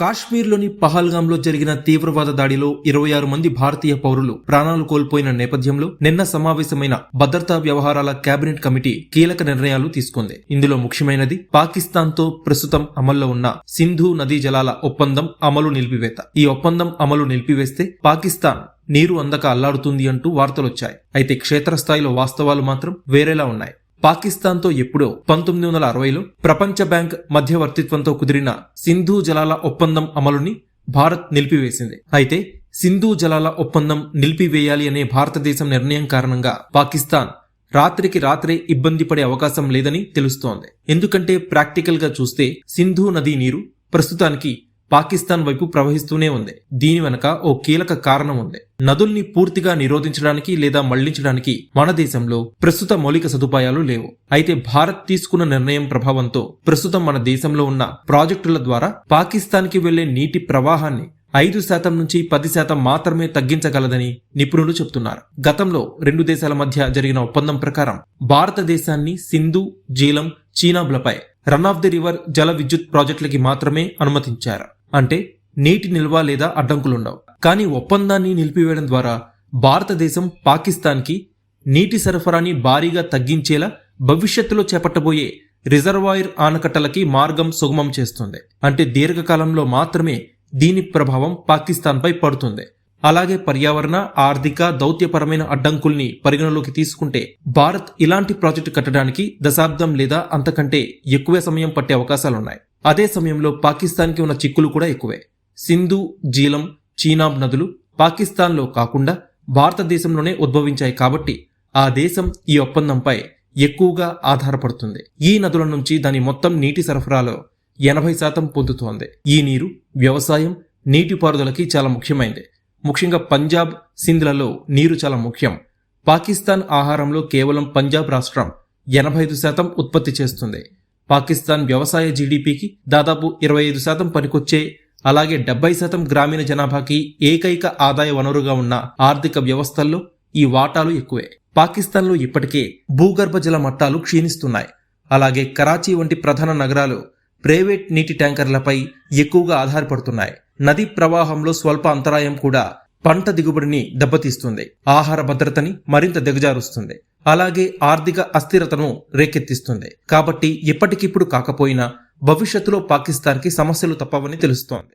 కాశ్మీర్లోని పహల్గాంలో జరిగిన తీవ్రవాద దాడిలో ఇరవై ఆరు మంది భారతీయ పౌరులు ప్రాణాలు కోల్పోయిన నేపథ్యంలో నిన్న సమావేశమైన భద్రతా వ్యవహారాల కేబినెట్ కమిటీ కీలక నిర్ణయాలు తీసుకుంది. ఇందులో ముఖ్యమైనది పాకిస్తాన్తో ప్రస్తుతం అమల్లో ఉన్న సింధు నదీ జలాల ఒప్పందం అమలు నిలిపివేత. ఈ ఒప్పందం అమలు నిలిపివేస్తే పాకిస్తాన్ నీరు అందక అల్లాడుతుంది అంటూ వార్తలొచ్చాయి. అయితే క్షేత్రస్థాయిలో వాస్తవాలు మాత్రం వేరేలా ఉన్నాయి. పాకిస్తాన్తో ఎప్పుడో పంతొమ్మిది వందల అరవైలో ప్రపంచ బ్యాంక్ మధ్యవర్తిత్వంతో కుదిరిన సింధు జలాల ఒప్పందం అమలుని భారత్ నిలిపివేసింది. అయితే సింధు జలాల ఒప్పందం నిలిపివేయాలి అనే భారతదేశం నిర్ణయం కారణంగా పాకిస్తాన్ రాత్రికి రాత్రే ఇబ్బంది పడే అవకాశం లేదని తెలుస్తోంది. ఎందుకంటే ప్రాక్టికల్గా చూస్తే సింధు నదీ నీరు ప్రస్తుతానికి పాకిస్తాన్ వైపు ప్రవహిస్తూనే ఉంది. దీని వెనక ఓ కీలక కారణం ఉంది. నదుల్ని పూర్తిగా నిరోధించడానికి లేదా మళ్ళించడానికి మన దేశంలో ప్రస్తుత మౌలిక సదుపాయాలు లేవు. అయితే భారత్ తీసుకున్న నిర్ణయం ప్రభావంతో ప్రస్తుతం మన దేశంలో ఉన్న ప్రాజెక్టుల ద్వారా పాకిస్తాన్కి వెళ్ళే నీటి ప్రవాహాన్ని ఐదు శాతం నుంచి పది శాతం మాత్రమే తగ్గించగలదని నిపుణులు చెబుతున్నారు గతంలో రెండు దేశాల మధ్య జరిగిన ఒప్పందం ప్రకారం భారతదేశాన్ని సింధు జీలం చీనాబ్లపై రన్ ఆఫ్ ది రివర్ జల విద్యుత్ ప్రాజెక్టులకి మాత్రమే అనుమతించారు. అంటే నీటి నిల్వ లేదా అడ్డంకులుండవు. కానీ ఒప్పందాన్ని నిలిపివేయడం ద్వారా భారతదేశం పాకిస్తాన్కి నీటి సరఫరాని భారీగా తగ్గించేలా భవిష్యత్తులో చేపట్టబోయే రిజర్వాయర్ ఆనకట్టలకి మార్గం సుగమం చేస్తుంది. అంటే దీర్ఘకాలంలో మాత్రమే దీని ప్రభావం పాకిస్తాన్పై పడుతుంది. అలాగే పర్యావరణ ఆర్థిక దౌత్యపరమైన అడ్డంకుల్ని పరిగణలోకి తీసుకుంటే భారత్ ఇలాంటి ప్రాజెక్టు కట్టడానికి దశాబ్దం లేదా అంతకంటే ఎక్కువ సమయం పట్టే అవకాశాలున్నాయి. అదే సమయంలో పాకిస్తాన్కి ఉన్న చిక్కులు కూడా ఎక్కువే. సింధు జీలం చీనాబ్ నదులు పాకిస్తాన్లో కాకుండా భారతదేశంలోనే ఉద్భవించాయి కాబట్టి ఆ దేశం ఈ ఒప్పందంపై ఎక్కువగా ఆధారపడుతుంది. ఈ నదుల నుంచి దాని మొత్తం నీటి సరఫరాలో ఎనభై శాతం పొందుతోంది. ఈ నీరు వ్యవసాయం నీటిపారుదలకి చాలా ముఖ్యమైంది. ముఖ్యంగా పంజాబ్ సింధ్లలో నీరు చాలా ముఖ్యం. పాకిస్తాన్ ఆహారంలో కేవలం పంజాబ్ రాష్ట్రం ఎనభై ఐదు శాతం ఉత్పత్తి చేస్తుంది. పాకిస్తాన్ వ్యవసాయ జీడిపికి దాదాపు ఇరవై ఐదు శాతం పనికొచ్చే అలాగే డెబ్బై శాతం గ్రామీణ జనాభాకి ఏకైక ఆదాయ వనరుగా ఉన్న ఆర్థిక వ్యవస్థల్లో ఈ వాటాలు ఎక్కువే. పాకిస్తాన్లో ఇప్పటికే భూగర్భ జల మట్టాలు క్షీణిస్తున్నాయి. అలాగే కరాచీ వంటి ప్రధాన నగరాలు ప్రైవేట్ నీటి ట్యాంకర్లపై ఎక్కువగా ఆధారపడుతున్నాయి. నదీ ప్రవాహంలో స్వల్ప అంతరాయం కూడా పంట దిగుబడిని దెబ్బతీస్తుంది. ఆహార భద్రతని మరింత దిగజారుస్తుంది. అలాగే ఆర్థిక అస్థిరతను రేకెత్తిస్తుంది. కాబట్టి ఇప్పటికిప్పుడు కాకపోయినా భవిష్యత్తులో పాకిస్తాన్కి సమస్యలు తప్పవని తెలుస్తోంది.